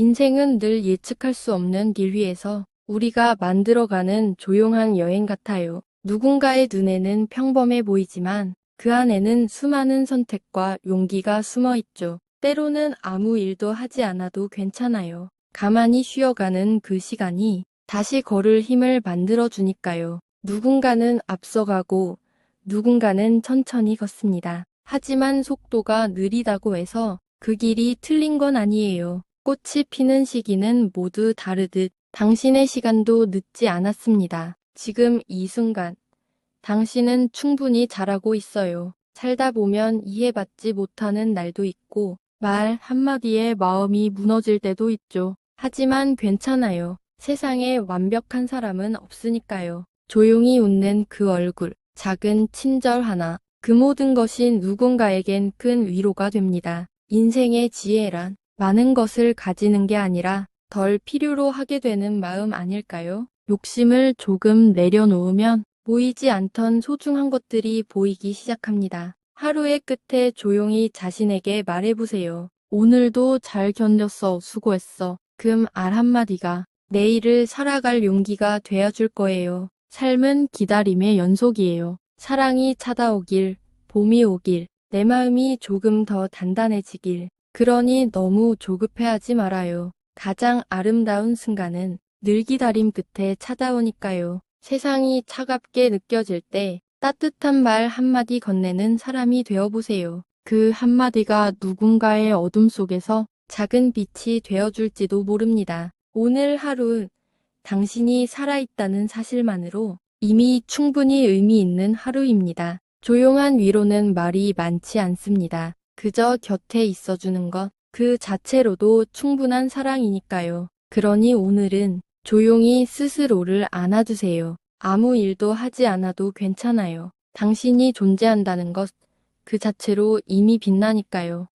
인생은 늘 예측할 수 없는 길 위에서 우리가 만들어가는 조용한 여행 같아요. 누군가의 눈에는 평범해 보이지만 그 안에는 수많은 선택과 용기가 숨어 있죠. 때로는 아무 일도 하지 않아도 괜찮아요. 가만히 쉬어가는 그 시간이 다시 걸을 힘을 만들어 주니까요. 누군가는 앞서가고 누군가는 천천히 걷습니다. 하지만 속도가 느리다고 해서 그 길이 틀린 건 아니에요. 꽃이 피는 시기는 모두 다르듯 당신의 시간도 늦지 않았습니다. 지금 이 순간 당신은 충분히 잘하고 있어요. 살다 보면 이해받지 못하는 날도 있고 말 한마디에 마음이 무너질 때도 있죠. 하지만 괜찮아요. 세상에 완벽한 사람은 없으니까요. 조용히 웃는 그 얼굴, 작은 친절 하나, 그 모든 것이 누군가에겐 큰 위로가 됩니다. 인생의 지혜란 많은 것을 가지는 게 아니라 덜 필요로 하게 되는 마음 아닐까요? 욕심을 조금 내려놓으면 보이지 않던 소중한 것들이 보이기 시작합니다. 하루의 끝에 조용히 자신에게 말해보세요. 오늘도 잘 견뎠어, 수고했어. 금 알 한마디가 내일을 살아갈 용기가 되어줄 거예요. 삶은 기다림의 연속이에요. 사랑이 찾아오길, 봄이 오길, 내 마음이 조금 더 단단해지길. 그러니 너무 조급해하지 말아요. 가장 아름다운 순간은 늘 기다림 끝에 찾아오니까요. 세상이 차갑게 느껴질 때 따뜻한 말 한마디 건네는 사람이 되어보세요. 그 한마디가 누군가의 어둠 속에서 작은 빛이 되어줄지도 모릅니다. 오늘 하루 당신이 살아있다는 사실만으로 이미 충분히 의미 있는 하루입니다. 조용한 위로는 말이 많지 않습니다. 그저 곁에 있어주는 것, 그 자체로도 충분한 사랑이니까요. 그러니 오늘은 조용히 스스로를 안아주세요. 아무 일도 하지 않아도 괜찮아요. 당신이 존재한다는 것, 그 자체로 이미 빛나니까요.